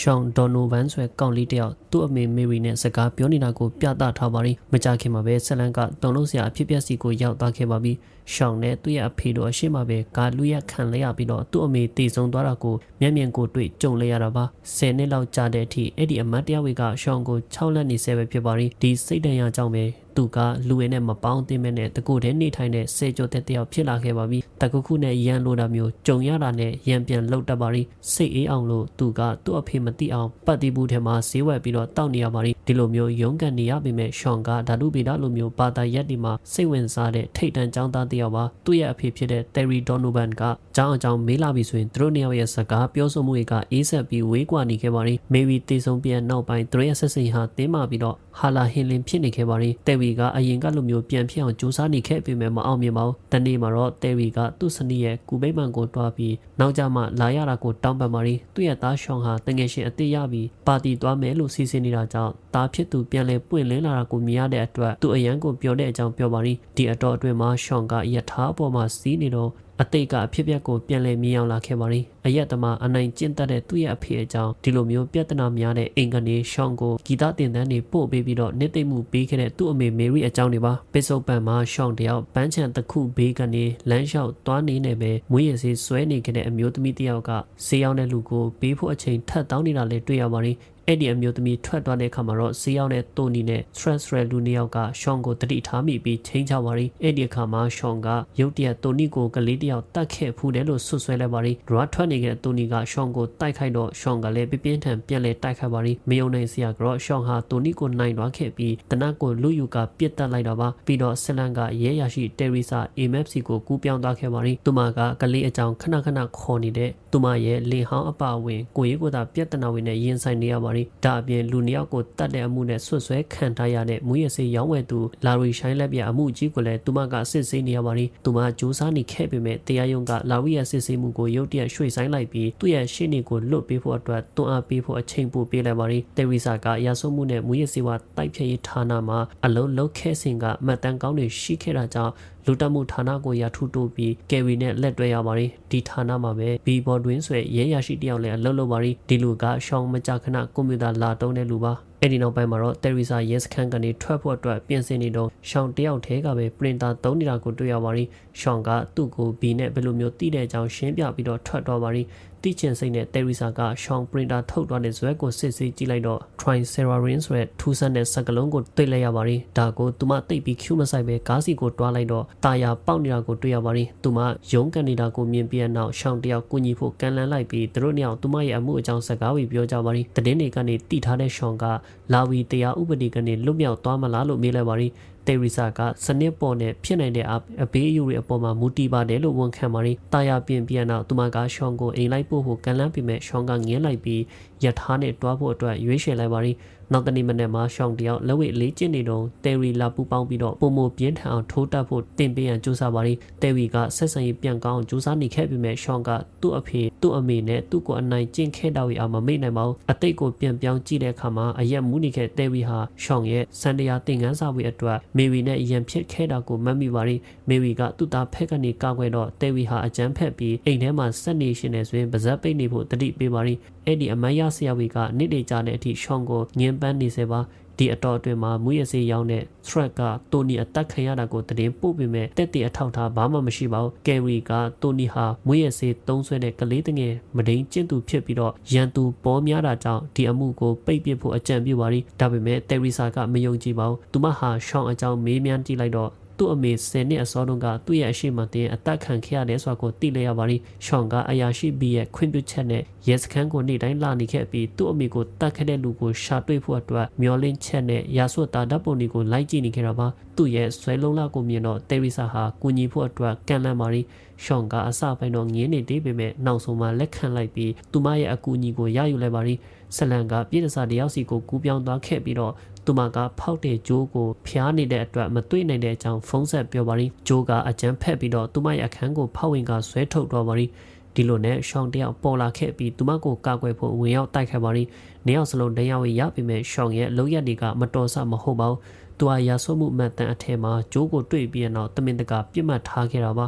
ရှောင်းဒေါ်နိုဗန်ဆွဲကောင်လေးတယောက်သူ့အမေမေရီနဲ့စကားပြောနေတာကိုပြသထားပါရီမကြခင်မှာပဲဆက်လန်းကတုံလို့စရာအဖြစ်ပျက်စီကိုရောက်သွားခဲ့ပါပြီရှောင်းနဲ့သူ့ရဲ့အဖေတို့အရှိမပဲကာလူရက်ခံလဲရပြီးတော့သူ့အမေတည်ဆုံသွားတာကိုမျက်မြင်ကိုတွေ့ကြုံလဲရတာပါ10နှစ်လောက်ကြာတဲ့အထိအဲ့ဒီအမတ်တယောက်ကရှောင်းကို6လက်နေဆဲပဲဖြစ်ပါရီဒီစိတ်တန်ရကြောင့်ပဲ သူကလူဝဲနဲ့မပေါင်းသင်းမဲ့နဲ့တကူတည်းနေထိုင်တဲ့စေကျော်တဲ့တယောက်ဖြစ်လာခဲ့ပါပြီတကူခုနဲ့ရန်လိုတာမျိုးကြုံရတာနဲ့ရန်ပြန်လှုပ်တတ်ပါရီစိတ်အေးအောင်လို့သူကသူ့အဖေမသိအောင်ပတ်တီးဘူးထဲမှာဈေးဝယ်ပြီးတော့တောက်နေရပါရီဒီလိုမျိုးရုန်းကန်နေရပေမဲ့ရှောင်းကဓာတုဗေဒလိုမျိုးဘာသာရက်ဒီမှာစိတ်ဝင်စားတဲ့ထိတ်တန့်ចောင်းသားတယောက်ပါသူ့ရဲ့အဖေဖြစ်တဲ့ Terry Donovan ကကြောင်းအကြောင်းမေးလာပြီဆိုရင်သူတို့နှစ်ယောက်ရဲ့စကားပြောဆိုမှုတွေကအေးဆက်ပြီးဝေးကွာနေခဲ့ပါရီမေဘီတေဆုံပြန်နောက်ပိုင်းသူတို့ရဲ့ဆက်စိမ်ဟာတင်းမာပြီးတော့ ဟာလာဟင်လင်ဖြစ်နေခဲ့ပါရီတယ်ဝီကအရင်ကလိုမျိုးပြန်ဖြစ်အောင်ကြိုးစားနေခဲ့ပေမဲ့မအောင်မြင်ပါဘူးတနေ့မှာတော့တယ်ဝီကသူ့စနီးရဲ့ကူပိတ်မှန်ကိုတွားပြီးနောက်ကျမှလာရတာကိုတောင်းပန်ပါရီသူ့ရဲ့သားရှောင်းဟာတငယ်ရှင်အသေးရပြီးပါတီသွားမယ်လို့စီစဉ်နေတာကြောင့်သားဖြစ်သူပြန်လဲပွင့်လင်းလာတာကိုမြင်ရတဲ့အတွက်သူအရန်ကိုပြောတဲ့အကြောင်းပြောပါရီဒီအတော်အတွင်းမှာရှောင်းကယထာအပေါ်မှာစီးနေတော့ အတိတ်ကအဖြစ်အပျက်ကိုပြန်လည်မြင်အောင်လာခဲ့ပါရီအယက်သမားအနိုင်ကျင့်တတ်တဲ့သူ့ရဲ့အဖေအကြောင်းဒီလိုမျိုးပြဿနာများတဲ့အင်ကနေရှောင်းကိုဂီတတင်တန်းတွေပို့ပေးပြီးတော့နှစ်သိမ့်မှုပေးခဲ့တဲ့သူ့အမေမေရီအကြောင်းတွေပါပစ်စုပ်ပန်မှာရှောင်းတယောက်ပန်းချံတစ်ခုဘေးကနေလမ်းလျှောက်သွားနေနေပဲမွေးရစေးဆွဲနေခဲ့တဲ့အမျိုးသမီးတယောက်ကဆေးရောက်တဲ့လူကိုပေးဖို့အချိန်ထပ်တောင်းနေတာလည်းတွေ့ရပါရီ အဲ့ဒီအမျိုးသမီးထွက်သွားတဲ့အခါမှာတော့ဆေးရောက်တဲ့တိုနီနဲ့ stress ရလူနှစ်ယောက်ကရှောင်းကိုတတိထားမိပြီးချင်းချပါရီအဲ့ဒီအခါမှာရှောင်းကရုတ်တရက်တိုနီကိုကလေးတယောက်တတ်ခဲ့ဖူးတယ်လို့ဆွဆွဲလိုက်ပါရီဒရထွက်နေတဲ့တိုနီကရှောင်းကိုတိုက်ခိုက်တော့ရှောင်းကလည်းပြပြင်းထန်ပြန်လဲတိုက်ခိုက်ပါရီမယုံနိုင်စရာကတော့ရှောင်းဟာတိုနီကိုနိုင်သွားခဲ့ပြီးတနတ်ကိုလူယူကပြစ်တက်လိုက်တာပါပြီးတော့ဆလန်ကရဲရရှိတယ်ရီဆာ AMFC ကိုကူးပြောင်းသွားခဲ့ပါရီသူမကကလေးအကြောင်းခဏခဏခေါ်နေတဲ့သူမရဲ့လင်ဟောင်းအပဝင်ကိုရေးကိုသာပြဿနာဝင်နဲ့ရင်ဆိုင်နေရပါရီဒါအပြင်လူနှစ်ယောက်ကိုတတ်တဲ့အမှုနဲ့ဆွတ်ဆွဲခံထားရတဲ့မူရစေးရောင်းဝယ်သူလာရီရှိုင်းလက်ပြအမှုကြီးကိုလည်းသူမကစစ်ဆေးနေရပါရီသူမစူးစမ်းနေခဲ့ပေမဲ့တရားရုံးကလာရီရဲ့စစ်ဆေးမှုကိုရုတ်တရက်ရွှေ့ဆိုင်းလိုက်ပြီးသူ့ရဲ့ရှေ့နေကိုလွတ်ပေးဖို့အတွက်တွန်းအားပေးဖို့အချိန်ပိုပေးလိုက်ပါရီတယ်ရီဆာကရာဆုမှုနဲ့မူရစေးဝါတိုက်ဖြတ်ရေးဌာနမှာအလုံးလုံးခဲစဉ်ကမှတ်တမ်းကောင်းတွေရှိခဲ့တာကြောင့် လူတက်မှုဌာနကိုရာထူတိုးပြီးကယ်ရီနဲ့လက်တွဲရပါတယ်ဒီဌာနမှာပဲဘီဘော်တွင်းဆွဲရဲရရှိတယောက်လည်းအလုပ်လုပ်ပါရီဒီလူကရှောင်းမကြခဏကွန်ပျူတာလာတုံးတဲ့လူပါအဲ့ဒီနောက်ပိုင်းမှာတော့တယ်ရီဆာရဲစခန်းကနေထွက်ဖို့အတွက်ပြင်ဆင်နေတော့ရှောင်းတယောက်တည်းကပဲပရင်တာသုံးနေတာကိုတွေ့ရပါရီရှောင်းကသူ့ကိုဘီနဲ့ဘယ်လိုမျိုးတိတဲ့အကြောင်းရှင်းပြပြီးတော့ထွက်သွားပါရီတိချင်စိတ်နဲ့တယ်ရီဆာကရှောင်းပရင်တာထုတ်သွားတဲ့ဇွဲကိုစစ်ဆေးကြည့်လိုက်တော့ Tricererin ဆိုတဲ့ထူးဆန်းတဲ့စကလုံးကိုတွေ့လိုက်ရပါရီဒါကိုသူမတိတ်ပြီး Q မဆိုင်ပဲကားစီကိုတွားလိုက်တော့တာယာပေါက်နေတာကိုတွေ့ရပါရီသူမရုံးကန်နေတာကိုမြင်ပြီးနောက်ရှောင်းတယောက်ကူညီဖို့ကန်လန်းလိုက်ပြီးသူတို့နှစ်ယောက်သူမရဲ့အမှုအကြောင်းစကားဝေပြောကြပါရီတည်င်းတွေကနေတိထားတဲ့ရှောင်းကလာဝီတရားဥပဒေကနေလွတ်မြောက်သွားမလားလို့မေးလိုက်ပါရီတေရီဆာကစနစ်ပေါ်နဲ့ဖြစ်နိုင်တဲ့အဘေးအယူတွေအပေါ်မှာမူတည်ပါတယ်လို့ဝန်ခံပါရီတာယာပြင်ပြန်တော့သူမကရှောင်းကိုအိမ်လိုက်ပို့ဖို့ကန်လန်းပြီးမဲ့ရှောင်းကငင်းလိုက်ပြီးရထားနဲ့တွားဖို့အတွက်ရွေးချယ်လိုက်ပါရီ နောက်တနေ့မနေ့မှာရှောင်းတယောက်လက်ဝဲလေးကျင့်နေတော့တယ်ရီလာပူပေါင်းပြီးတော့ပုံမပြင်းထန်အောင်ထိုးတက်ဖို့တင်ပေးရန်ကြိုးစားပါရီတယ်ရီကဆက်ဆံရေးပြန်ကောင်းအောင်ကြိုးစားနေခဲ့ပြီးမဲ့ရှောင်းကသူ့အဖေသူ့အမေနဲ့သူ့ကိုအနိုင်ကျင့်ခဲ့တော့ရအောင်မမေ့နိုင်ပါဘူးအတိတ်ကိုပြန်ပြောင်းကြည့်တဲ့အခါမှာအရက်မူးနေခဲ့တယ်ရီဟာရှောင်းရဲ့စန်တရာတင်ကန်းစာဝေးအတွက်မေဝီနဲ့ရန်ဖြစ်ခဲ့တာကိုမတ်မိပါရီမေဝီကသူ့သားဖက်ကနေကောက်ွယ်တော့တယ်ရီဟာအကြမ်းဖက်ပြီးအိမ်ထဲမှာဆက်နေရှင်နေဆိုရင်ပါဇက်ပိတ်နေဖို့တတိပေးပါရီအဲ့ဒီအမတ်ရဆရာဝီကနေ့တေကြတဲ့အထိရှောင်းကိုငင်းပန်းနေစေပါဒီအတော်အတွင်းမှာမူရစေးရောင်းတဲ့ threat ကတိုနီအသက်ခံရတာကိုတည်င်းပို့ပေမဲ့တက်တဲ့အထောက်ထားဘာမှမရှိပါဘူးကယ်ရီကတိုနီဟာမူရစေးသုံးဆွဲတဲ့ကလေးတငယ်မဒိန်ကျင့်သူဖြစ်ပြီးတော့ရန်သူပေါ်များတာကြောင့်ဒီအမှုကိုပိတ်ပစ်ဖို့အကြံပြုပါရီဒါပေမဲ့တယ်ရီဆာကမယုံကြည်ပါဘူးသူမဟာရှောင်းအကြောင်းမေးမြန်းကြည့်လိုက်တော့ သူ့အမေ10နှစ်အစောတုန်းကသူ့ရဲ့အရှိမတင်အသက်ခံခဲ့ရတယ်ဆိုတာကိုသိလိုက်ရပါလိရှောင်းကအရာရှိဘီရဲ့ခွင့်ပြုချက်နဲ့ရဲစခန်းကိုနေ့တိုင်းလာနေခဲ့ပြီးသူ့အမေကိုတတ်ခဲ့တဲ့လူကိုရှာတွေ့ဖို့အတွက်မျောလင်းချက်နဲ့ရာဆွတ်တာဓာတ်ပုံတွေကိုလိုက်ကြည့်နေခဲ့တာပါသူ့ရဲ့ဆွဲလုံးလာကိုမြင်တော့တယ်ရီဆာဟာကူညီဖို့အတွက်ကန်လန့်ပါလိရှောင်းကအစပိုင်းတော့ငင်းနေသေးပေမဲ့နောက်ဆုံးမှလက်ခံလိုက်ပြီးသူမရဲ့အကူအညီကိုရယူလိုက်ပါလိဆလန်ကပြည်တစားတယောက်စီကိုကူးပြောင်းသွားခဲ့ပြီးတော့ သူမကဖောက်တဲ့ဂျိုးကိုဖျားနေတဲ့အတွက်မတွေ့နိုင်တဲ့အကြောင်းဖုန်းဆက်ပြောပါရီဂျိုးကအကြမ်းဖက်ပြီးတော့သူမရဲ့အခန်းကိုဖောက်ဝင်ကဆွဲထုတ်တော့ပါရီဒီလိုနဲ့ရှောင်းတယောက်ပေါ်လာခဲ့ပြီးသူမကိုကာကွယ်ဖို့ဝင်ရောက်တိုက်ခဲ့ပါရီနေအောင်စလုံးတရားဝင်ရပြီးမဲ့ရှောင်းရဲ့လုံရက်တွေကမတော်ဆမဟုတ်ပါဘူးသူဟာရာဆွမှုမှတ်တမ်းအထက်မှာဂျိုးကိုတွေ့ပြီးတော့တမင်တကာပြစ်မှတ်ထားခဲ့တာပါ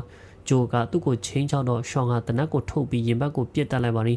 ဂျိုကသူ့ကိုချင်းချောင်းတော့ရှောင်းဟာတနက်ကိုထုတ်ပြီးရင်ဘတ်ကိုပြစ်တက်လိုက်ပါရီ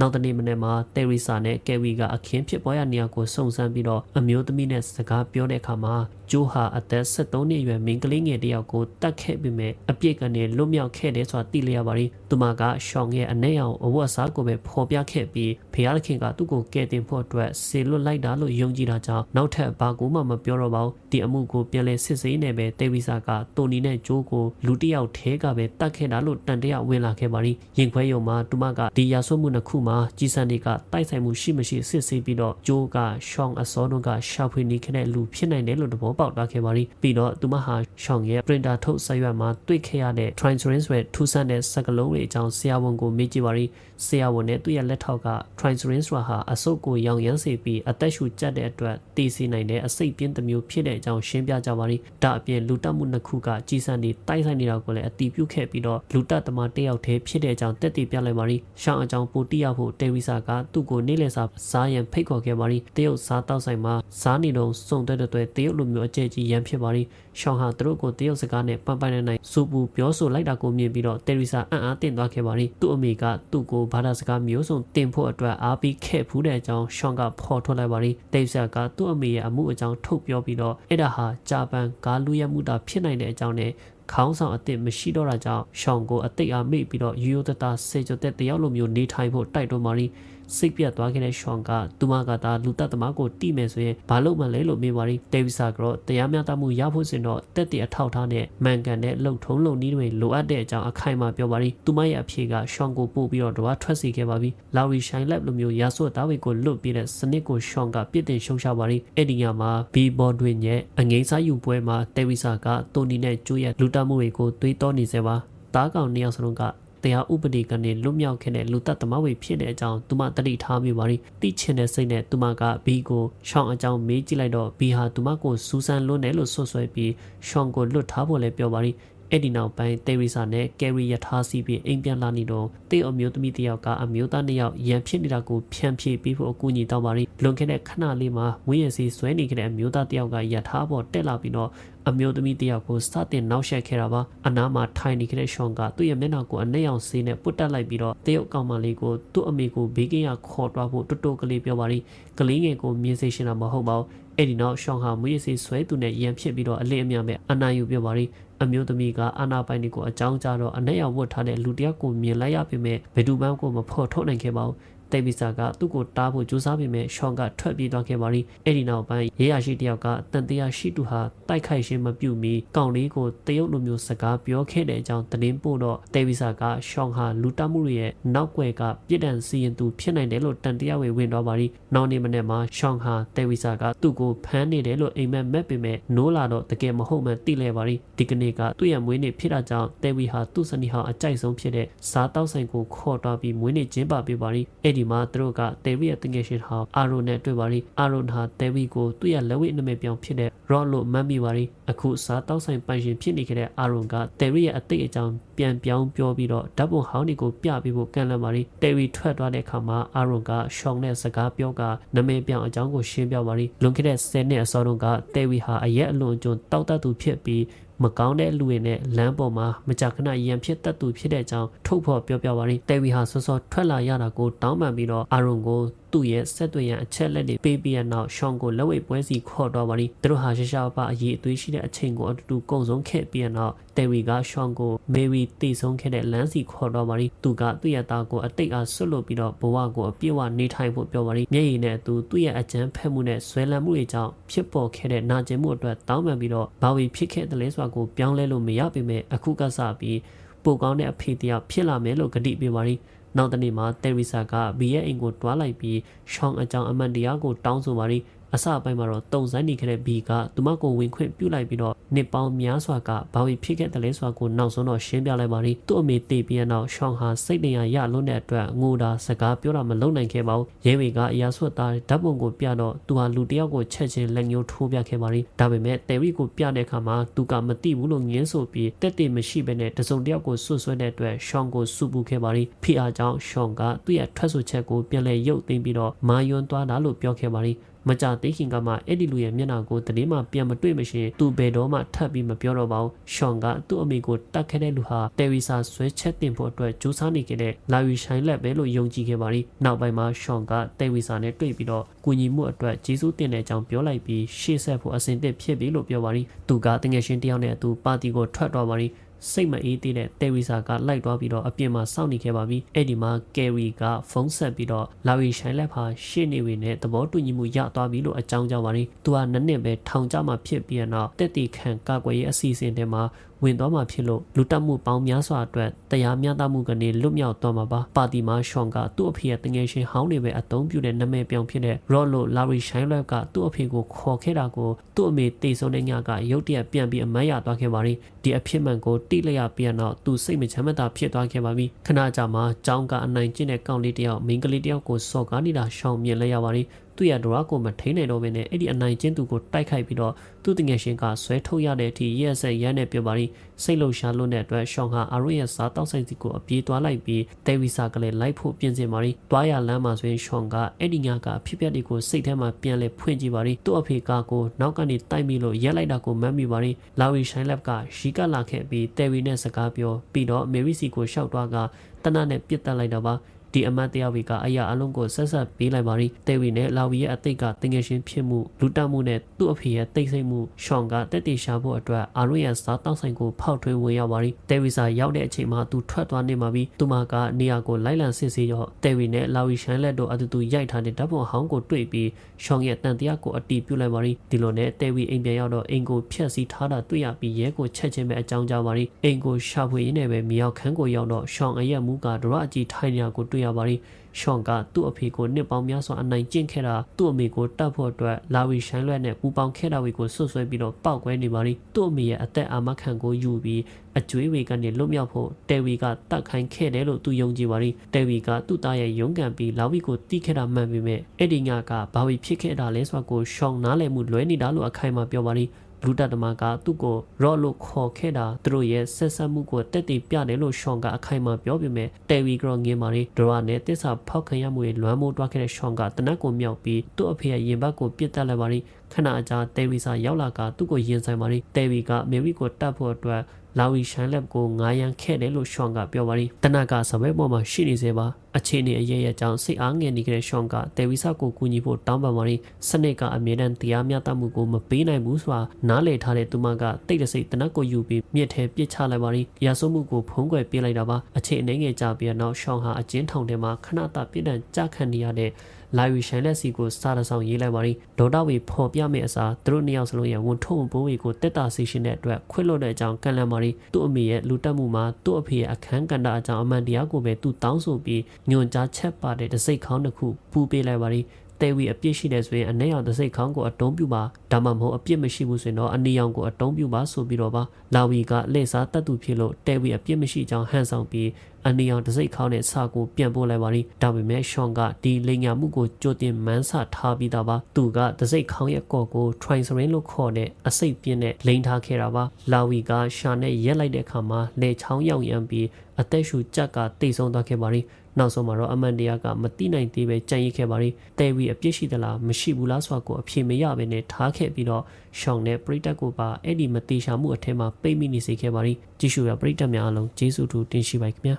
နောက်တနေ့မနေ့မှာတယ်ရီဆာနဲ့ကယ်ဝီကအခင်းဖြစ်ပွားရနေရာကိုစုံစမ်းပြီးတော့အမျိုးသမီးနဲ့စကားပြောတဲ့အခါမှာဂျိုးဟာအသက်73နှစ်အရွယ်မိန်းကလေးငယ်တစ်ယောက်ကိုတတ်ခဲ့ပြီးမြဲအပြစ်ကနေလွတ်မြောက်ခဲ့တယ်ဆိုတာသိလျက်ပါရီသူမကရှောင်းရဲ့အနေအောင်အဝတ်အစားကိုပဲဖော်ပြခဲ့ပြီးဖျားသခင်ကသူ့ကိုကယ်တင်ဖို့အတွက်ဆေလွတ်လိုက်တာလို့ယုံကြည်တာကြောင့်နောက်ထပ်ဘာကူမှမပြောတော့ပါဘူးဒီအမှုကိုပြန်လဲစစ်ဆေးနေပဲတေဗီဆာကတိုနီနဲ့ဂျိုးကိုလူတစ်ယောက်ထဲကပဲတတ်ခဲ့တာလို့တန်တရာဝင်လာခဲ့ပါရီရင်ခွဲယုံမှာသူမကဒီရာဆွမှုနှစ်ခုမှာကြီးစံတွေကတိုက်ဆိုင်မှုရှိမရှိစစ်ဆေးပြီးတော့ဂျိုးကရှောင်းအစောတို့ကရှာဖွေနေခဲ့တဲ့လူဖြစ်နိုင်တယ်လို့သဘောပေါက်သွားခဲ့ပါရီပြီးတော့သူမဟာရှောင်းရဲ့ printer ထုတ်ဆက်ရွက်မှာတွေ့ခဲ့ရတဲ့ transference ရဲ့ထူးဆန်းတဲ့စကားလုံးတွေအကြောင်းဆရာဝန်ကိုမေးကြည့်ပါရီဆရာဝန်နဲ့သူ့ရဲ့လက်ထောက်က transference ဟာအဆုတ်ကိုရောင်ရမ်းစေပြီးအသက်ရှူကျက်တဲ့အတွက်တည်စီနိုင်တဲ့အစိတ်ပြင်းတစ်မျိုးဖြစ်တဲ့အကြောင်းရှင်းပြကြပါရီဒါအပြင်လူတက်မှုနှစ်ခုကကြီးစံနေတိုက်ဆိုင်နေတာကိုလည်းအတီးပြုတ်ခဲ့ပြီးတော့လူတက်သမားတစ်ယောက်တည်းဖြစ်တဲ့အကြောင်းတက်တည်ပြလိုက်ပါရီရှောင်းအကြောင်းပိုတိရဖို့တေဝီစာကသူ့ကိုနေ့လည်စာစားရန်ဖိတ်ခေါ်ခဲ့ပါရီတရုတ်စားတောက်ဆိုင်မှာစားနေတော့စုံတဲ့တဲ့တရုတ်လူမျိုးအကျဲကြီးရန်ဖြစ်ပါရီရှောင်းဟာသူတို့ကိုတရုတ်စကားနဲ့ပန်ပန်နေနိုင်စူပူပြောဆိုလိုက်တာကိုမြင်ပြီးတော့တေရီစာအံ့အားသင့်သွားခဲ့ပါရီသူ့အမေကသူ့ကိုဘာသာစကားမျိုးစုံတင်ဖို့အတွက်အားပေးခဲ့ဖူးတဲ့အကြောင်းရှောင်းကဖော်ထုတ်လိုက်ပါရီတေရီစာကသူ့အမေရဲ့အမှုအကြောင်းထုတ်ပြောပြီးတော့အဲ့ဒါဟာဂျပန်ကားလူရမှုတာဖြစ်နိုင်တဲ့အကြောင်းနဲ့ခေါင်းဆောင်အစ်စ်မရှိတော့တာကြောင့်ရှောင်းကိုအသိအားမေ့ပြီးတော့ရိုးရိုးသားသားစေကြတဲ့တယောက်လိုမျိုးနေထိုင်ဖို့တိုက်တွန်းပါရီစိတ်ပြတ်သွားခဲ့တဲ့ရှောင်းကသူမကသာလူတက်သမားကိုတိမယ်ဆိုရင်ဘာလို့မလဲလို့မေးပါရီဒေးဗစ်ဆာကတော့တရားမျှတမှုရဖို့စင်တော့တက်တဲ့အထောက်ထားနဲ့မှန်ကန်တဲ့လှုပ်ထုံးလုံနည်းတွေလိုအပ်တဲ့အကြောင်းအခိုင်အမာပြောပါရီသူမရဲ့အဖြေကရှောင်းကိုပို့ပြီးတော့တဝါထွက်စီခဲ့ပါပြီလာရီရှိုင်လက်လိုမျိုးရာဆွတ်သားတွေကိုလွတ်ပြီးတဲ့စနစ်ကိုရှောင်းကပြစ်တင်ရှုံချပါရီအဲ့ဒီညမှာဘီဘော်တွင်ရဲ့အငိမ့်စားယူပွဲမှာဒေးဗစ်ဆာကတိုနီနဲ့ကျိုးရဲ့လူတက်မှုတွေကိုတွေးတောနေစေပါတားကောင်နှစ်ယောက်စလုံးက တရားဥပဒေကနေလွတ်မြောက်ခဲ့တဲ့လူသက်သမားဝေဖြစ်တဲ့အကြောင်းသူမတတိထားမိပါရီတိချင်တဲ့စိတ်နဲ့သူမကဘီကိုရှောင်းအကြောင်းမေးကြည့်လိုက်တော့ဘီဟာသူမကိုစူးစမ်းလွန်းတယ်လို့ဆွဆွဲပြီးရှောင်းကိုလွတ်ထားဖို့လည်းပြောပါရီ အဲ့ဒီနောက်ပိုင်းတေရီဆာနဲ့ကယ်ရီယထားစီပြီးအိမ်ပြန်လာနေတော့တေအမျိုးသမီးတယောက်ကအမျိုးသားနှစ်ယောက်ရန်ဖြစ်နေတာကိုဖြန့်ဖြေပြီးဖို့အကူအညီတောင်းပါရီလွန်ခဲ့တဲ့ခဏလေးမှာဝင်းရစီဆွဲနေခဲ့တဲ့အမျိုးသားတယောက်ကယထာပေါ်တက်လာပြီးတော့အမျိုးသမီးတယောက်ကိုစတင်နောက်ဆက်ခဲ့တာပါအနားမှာထိုင်နေခဲ့တဲ့ရှောင်းကသူ့ရဲ့မျက်နှာကိုအနှဲ့အောင်ဆေးနဲ့ပုတ်တက်လိုက်ပြီးတော့တရုတ်ကောင်မလေးကိုသူ့အမေကိုဘေးကင်းရခေါ်သွားဖို့တွတ်တွတ်ကလေးပြောပါရီကလေးငယ်ကိုမြင်စေရှင်တာမဟုတ်ပါဘူး အဲ့ဒီနောက်ရှောင်းဟာမွေးစီဆွဲသူနဲ့ရန်ဖြစ်ပြီးတော့အလင်းအမြန်ပဲအနာယူပြောပါရီအမျိုးသမီးကအာနာပိုင်တွေကိုအကြောင်းကြားတော့အနက်ရောက်ဝတ်ထားတဲ့လူတယောက်ကိုမြင်လိုက်ရပေမဲ့ဘယ်သူမှကိုမဖော်ထုတ်နိုင်ခဲ့ပါဘူး တေဗီစာကသူ့ကိုတားဖို့ကြိုးစားပေမဲ့ရှောင်းကထွက်ပြေးသွားခဲ့ပါရီအဲ့ဒီနောက်ပိုင်းရေးရရှိတယောက်ကတန်တရားရှိသူဟာတိုက်ခိုက်ခြင်းမပြုမီကောင်လေးကိုတရုတ်လိုမျိုးစကားပြောခဲ့တဲ့အကြောင်းသတင်းပို့တော့တေဗီစာကရှောင်းဟာလူတမှုတွေရဲ့နောက်ွယ်ကပြစ်ဒဏ်စီရင်သူဖြစ်နိုင်တယ်လို့တန်တရားဝေဝင်သွားပါရီနောက်နေ့မနေ့မှာရှောင်းဟာတေဗီစာကသူ့ကိုဖမ်းနေတယ်လို့အိမ်မက်မက်ပေမဲ့နိုးလာတော့တကယ်မဟုတ်မှန်သိလဲပါရီဒီကနေ့ကသူ့ရဲ့မွေးနေ့ဖြစ်တာကြောင့်တေဗီဟာသူ့စနီဟာအကြိုက်ဆုံးဖြစ်တဲ့စားတောက်ဆိုင်ကိုခေါ်သွားပြီးမွေးနေ့ကျင်းပပေးပါရီအဲ့ဒီမှာသူတို့ကတေဗီရဲ့တငယ်ရှင်ဟာအာရိုနဲ့တွေ့ပါရီအာရိုဟာတေဗီကိုသူ့ရဲ့လက်ဝဲနမိတ်ပြောင်းဖြစ်တဲ့ရော့လို့မှတ်မိပါရီအခုစားတောက်ဆိုင်ပိုင်ရှင်ဖြစ်နေခဲ့တဲ့အာရိုကတေဗီရဲ့အသိအကြောင်းပြန်ပြောင်းပြောပြီးတော့ဓာတ်ပုံဟောင်းတွေကိုပြပေးဖို့ကန့်လန့်ပါရီတေဗီထွက်သွားတဲ့အခါမှာအာရိုကရှောင်းတဲ့စကားပြောကနမိတ်ပြောင်းအကြောင်းကိုရှင်းပြပါရီလွန်ခဲ့တဲ့10နှစ်အစောတုန်းကတေဗီဟာအရက်အလွန်ကျွန်းတောက်တတ်သူဖြစ်ပြီးမကောင်းတဲ့လူတွေနဲ့လမ်းပေါ်မှာမကြခဏရန်ဖြစ်တတ်သူဖြစ်တဲ့အကြောင်းထုတ်ဖော်ပြောပြပါရင်တေဝီဟာစောစောထွက်လာရတာကိုတောင်းပန်ပြီးတော့အာရုံကို သူ့ရဲ့ဆက်သွယ်ရန်အချက်လက်တွေပေးပြီးရနောက်ရှောင်းကိုလက်ဝဲပွဲစီခေါ်တော့ပါရီသူတို့ဟာရှာရှာပအရေးအသွေးရှိတဲ့အချိန်ကိုအတူတူကုံဆုံးခဲ့ပြီးရနောက်တေဝီကရှောင်းကိုမေရီတည်ဆုံးခဲ့တဲ့လမ်းစီခေါ်တော့ပါရီသူကသူ့ရဲ့သားကိုအတိတ်အားဆွတ်လို့ပြီးတော့ဘဝကိုအပြည့်အဝနေထိုင်ဖို့ပြောပါရီမျက်ရည်နဲ့သူသူ့ရဲ့အကြမ်းဖက်မှုနဲ့ဆွဲလန်းမှုတွေကြောင့်ဖြစ်ပေါ်ခဲ့တဲ့နာကျင်မှုအတွက်တောင်းပန်ပြီးတော့ဘာဝီဖြစ်ခဲ့တဲ့လဲဆိုတာကိုပြောင်းလဲလို့မရပေမဲ့အခုကစပြီးပိုကောင်းတဲ့အဖေတယောက်ဖြစ်လာမယ်လို့ကတိပေးပါရီ နောက်တနေ့မှာတယ်ရီဆာကဘီရဲ့အိမ်ကိုတွားလိုက်ပြီးရှောင်းအကြောင်းအမန်တရားကိုတောင်းဆိုပါရီ အစအပိုင်းမှာတော့တုံစမ်းနေခဲ့တဲ့ဘီကသူမကိုဝင်ခွင့်ပြုလိုက်ပြီးတော့နှစ်ပေါင်းများစွာကဘာဝီဖြစ်ခဲ့တယ်လဲဆိုတာကိုနောက်ဆုံးတော့ရှင်းပြလိုက်ပါရီသူ့အမေတည်ပြီးနောက်ရှောင်းဟာစိတ်တရရလွန်းတဲ့အတွက်ငိုတာစကားပြောတာမလုပ်နိုင်ခဲ့ပါဘူးရဲဝေကအရာဆွတ်သားဓာတ်ပုံကိုပြတော့သူဟာလူတယောက်ကိုချက်ချင်းလက်ညှိုးထိုးပြခဲ့ပါရီဒါပေမဲ့တယ်ရီကိုပြတဲ့အခါမှာသူကမသိဘူးလို့ငင်းဆိုပြီးတက်တက်မရှိဘဲနဲ့တစုံတယောက်ကိုဆွဆွဲတဲ့အတွက်ရှောင်းကိုစုပူခဲ့ပါရီဖိအားကြောင့်ရှောင်းကသူ့ရဲ့ထွက်ဆိုချက်ကိုပြန်လဲရုပ်သိမ်းပြီးတော့မာယွန်းသွားတာလို့ပြောခဲ့ပါရီ မကြသေးခင်ကမှအဲ့ဒီလူရဲ့မျက်နှာကိုတတိမှပြန်မတွေ့မရှင်သူဘယ်တော့မှထပ်ပြီးမပြောတော့ပါဘူးရှောင်းကသူ့အမေကိုတတ်ခဲ့တဲ့လူဟာတယ်ရီစာဆွဲချက်တင်ဖို့အတွက်ကြိုးစားနေခဲ့တဲ့လာရီရှိုင်းလက်ပဲလို့ယုံကြည်ခဲ့ပါလိနောက်ပိုင်းမှာရှောင်းကတယ်ရီစာနဲ့တွေ့ပြီးတော့ကူညီမှုအတွက်ကျေးဇူးတင်တဲ့အကြောင်းပြောလိုက်ပြီးရှေ့ဆက်ဖို့အစဉ်သင့်ဖြစ်ပြီလို့ပြောပါလိသူကတငယ်ချင်းတယောက်နဲ့အတူပါတီကိုထွက်သွားပါလိ စိတ်မအေးသေးတဲ့တယ်ရီစာကလိုက်သွားပြီးတော့အပြင်မှာစောင့်နေခဲ့ပါပြီအဲ့ဒီမှာကယ်ရီကဖုန်းဆက်ပြီးတော့လာရီရှိုင်းလက်ဖာရှေ့နေဝင်နဲ့သဘောတူညီမှုရသွားပြီလို့အကြောင်းကြောင့်ပါလိသူကနစ်နှစ်ပဲထောင်ကြမှာဖြစ်ပြီးတော့တက်တီခံကာကွယ်ရေးအစီအစဉ်တွေမှာ ဝင်သွားမှာဖြစ်လို့လူတက်မှုပေါင်းများစွာအတွက်တရားမျှတမှုကနေလွတ်မြောက်သွားမှာပါပါတီမှာရှောင်းကသူ့အဖေရဲ့တငယ်ချင်းဟောင်းတွေပဲအသုံးပြုတဲ့နာမည်ပြောင်ဖြစ်တဲ့ရော့လိုလာရီရှိုင်းလက်ကသူ့အဖေကိုခေါ်ခဲ့တာကိုသူ့အမေတေဆုံးတဲ့ညကရုတ်တရက်ပြန်ပြီးအမတ်ရသွားခဲ့ပါလိဒီအဖြစ်မှန်ကိုတိလိုက်ရပြန်တော့သူစိတ်မချမ်းမသာဖြစ်သွားခဲ့ပါပြီခဏကြာမှကြောင်းကအနိုင်ကျင့်တဲ့ကောင်လေးတယောက်မိန်းကလေးတယောက်ကိုစော်ကားနေတာရှောင်မြင်လိုက်ရပါလိ သူ့ရဲ့ဒရာကိုမထိန်နိုင်တော့ဘဲနဲ့အဲ့ဒီအနိုင်ကျင့်သူကိုတိုက်ခိုက်ပြီးတော့သူ့တငယ်ချင်းကဆွဲထုတ်ရတဲ့အထိရက်ဆက်ရမ်းနဲ့ပြောပါလိစိတ်လှုပ်ရှားလွန်းတဲ့အတွက်ရှောင်းဟာအာရွရဲ့စားတောက်ဆိုင်စီကိုအပြေးသွားလိုက်ပြီးတဲဝီစာကလေးလိုက်ဖို့ပြင်ဆင်ပါလိတွားရလမ်းမှာဆိုရင်ရှောင်းကအဲ့ဒီညကအဖြစ်ပြက်တွေကိုစိတ်ထဲမှာပြန်လဲဖွင့်ကြည့်ပါလိသူ့အဖေကကိုနောက်ကနေတိုက်ပြီးလို့ရက်လိုက်တာကိုမမ်းမိပါလိလာဝီရှိုင်းလက်ကရီကလာခဲ့ပြီးတဲဝီနဲ့စကားပြောပြီးတော့မေရီစီကိုရှောက်သွားကတနတ်နဲ့ပြစ်တက်လိုက်တော့ပါ ဒီအမတ်တရားဝီကအရာအလုံးကိုဆက်ဆက်ပေးလိုက်ပါရီတဲဝီနဲ့လာဝီရဲ့အသိကတင်ငယ်ချင်းဖြစ်မှုလူတက်မှုနဲ့သူ့အဖေရဲ့တိတ်ဆိတ်မှုရှောင်းကတက်တီရှာဖို့အတွက်အာရွရဲ့စားတောက်ဆိုင်ကိုဖောက်ထွင်းဝင်ရောက်ပါရီတဲဝီစာရောက်တဲ့အချိန်မှာသူထွက်သွားနေမှာပြီးသူမကနေရာကိုလိုက်လံစစ်ဆေးရောတဲဝီနဲ့လာဝီရှန်လက်တို့အတူတူရိုက်ထားတဲ့ဓာတ်ပုံဟောင်းကိုတွေ့ပြီးရှောင်းရဲ့တန်တရားကိုအတီးပြုတ်လိုက်ပါရီဒီလိုနဲ့တဲဝီအိမ်ပြန်ရောက်တော့အိမ်ကိုဖျက်ဆီးထားတာတွေ့ရပြီးရဲကိုချက်ချင်းပဲအကြောင်းကြားပါရီအိမ်ကိုရှာဖွေရင်းနဲ့ပဲမြောက်ခန်းကိုရောက်တော့ရှောင်းအရက်မူကဒရအကြီးထိုင်နေတာကိုတွေ့ရပါရီရှောင်းကသူ့အဖေကိုနှစ်ပေါင်းများစွာအနိုင်ကျင့်ခဲ့တာသူ့အမေကိုတတ်ဖို့အတွက်လာဝီရှိုင်းလွက်နဲ့ပူပေါင်းခဲ့တာတွေကိုဆွဆွဲပြီးတော့ပောက်ကွဲနေပါလိသူ့အမေရဲ့အသက်အာမခံကိုယူပြီးအကျွေးဝေကနေလွတ်မြောက်ဖို့တယ်ဝီကတတ်ခိုင်းခဲ့တယ်လို့သူယုံကြည်ပါလိတယ်ဝီကသူ့သားရဲ့ရုန်းကန်ပြီးလာဝီကိုတီးခဲ့တာမှန်ပေမဲ့အဲ့ဒီညကဘာဝီဖြစ်ခဲ့တာလဲဆိုတာကိုရှောင်းနားလည်မှုလွဲနေတာလို့အခိုင်အမာပြောပါလိ လူတတမကသူ့ကိုရော့လို့ခေါ်ခဲ့တာသူတို့ရဲ့ဆက်ဆက်မှုကိုတက်တည်ပြတယ်လို့ရှောင်းကအခိုင်အမာပြောပြမယ်တယ်ဝီကရောငင်းမာရီဒရာနဲ့တစ္ဆာဖောက်ခံရမှုတွေလွမ်းမိုးတွားခဲ့တဲ့ရှောင်းကတနက်ကိုမြောက်ပြီးသူ့အဖေရဲ့ရင်ဘတ်ကိုပြစ်တက်လိုက်ပါရီခဏအကြာတယ်ဝီစာရောက်လာကသူ့ကိုရင်ဆိုင်ပါရီတယ်ဝီကမေဝီကိုတတ်ဖို့အတွက် လာဝီရှိုင်းလက်ကိုငားရန်ခဲ့တယ်လို့ရှောင်းကပြောပါရီတနက်ကစပွဲပေါ်မှာရှိနေစေပါအခြေအနေအရရကြောင့်စိတ်အားငယ်နေကြတဲ့ရှောင်းကတယ်ဝီဆာကိုကူညီဖို့တောင်းပန်ပါရီစနစ်ကအမြဲတမ်းတရားမျှတမှုကိုမပေးနိုင်ဘူးဆိုတာနားလည်ထားတဲ့သူမကတိတ်တဆိတ်တနက်ကိုယူပြီးမြစ်ထဲပစ်ချလိုက်ပါရီရာဆုမှုကိုဖုံးကွယ်ပေးလိုက်တာပါအခြေအနေငယ်ကြပြီးတော့ရှောင်းဟာအကျဉ်းထောင်ထဲမှာခဏတာပြစ်ဒဏ်ကြခံနေရတဲ့ လာယူရှိုင်လက်စီကိုစားရဆောင်ရေးလိုက်ပါရီဒေါတာဝေဖော်ပြမယ့်အစားသူတို့နှစ်ယောက်စလုံးရဲ့ဝန်ထုံဘိုးဝေကိုတက်တာစီရှင်တဲ့အတွက်ခွင့်လွှတ်တဲ့အကြောင်းကန့်လန့်ပါရီသူ့အမေရဲ့လူတက်မှုမှာသူ့အဖေရဲ့အခန်းကဏ္ဍအကြောင်းအမှန်တရားကိုပဲသူတောင်းဆိုပြီးညွန်ကြားချက်ပါတဲ့တစိတ်ခေါင်းတစ်ခုပူပေးလိုက်ပါရီတဲဝီအပြစ်ရှိတယ်ဆိုရင်အ내ရောင်တစ်စိတ်ခေါင်းကိုအတုံးပြပါဒါမှမဟုတ်အပြစ်မရှိဘူးဆိုရင်တော့အနီရောင်ကိုအတုံးပြပါဆိုပြီးတော့ပါလာဝီကလက်စားတတ်သူဖြစ်လို့တဲဝီအပြစ်မရှိကြောင်းဟန်ဆောင်ပြီး အနီရောင်တစ်စိတ်ခေါင်းနဲ့စာကိုပြန်ပို့လိုက်ပါရီဒါပေမဲ့ရှွန်ကဒီလိန်ညာမှုကိုကြိုတင်မန်းဆထားပြီးသားပါသူကတစ်စိတ်ခေါင်းရဲ့ကော့ကို trisrin လို့ခေါ်တဲ့အစိတ်ပြင်းနဲ့လိန်ထားခဲ့တာပါလာဝီကရှာနဲ့ရက်လိုက်တဲ့အခါမှာလေချောင်းရောက်ရမ်းပြီးအသက်ရှူကြက်ကတိတ်ဆုံးသွားခဲ့ပါရီနောက်ဆုံးမှာတော့အမန်တရားကမတိနိုင်သေးပဲကြံ့ရစ်ခဲ့ပါရီတဲဝီအပြစ်ရှိသလားမရှိဘူးလားဆိုတာကိုအဖြေမရဘဲနဲ့ထားခဲ့ပြီးတော့ရှောင်းနဲ့ပရိသတ်ကိုပါအဲ့ဒီမတိရှာမှုအထက်မှာပိတ်မိနေစေခဲ့ပါရီကြည့်ရှုရပရိသတ်များအလုံးကျေးဇူးတူတင်ရှိပါခင်ဗျာ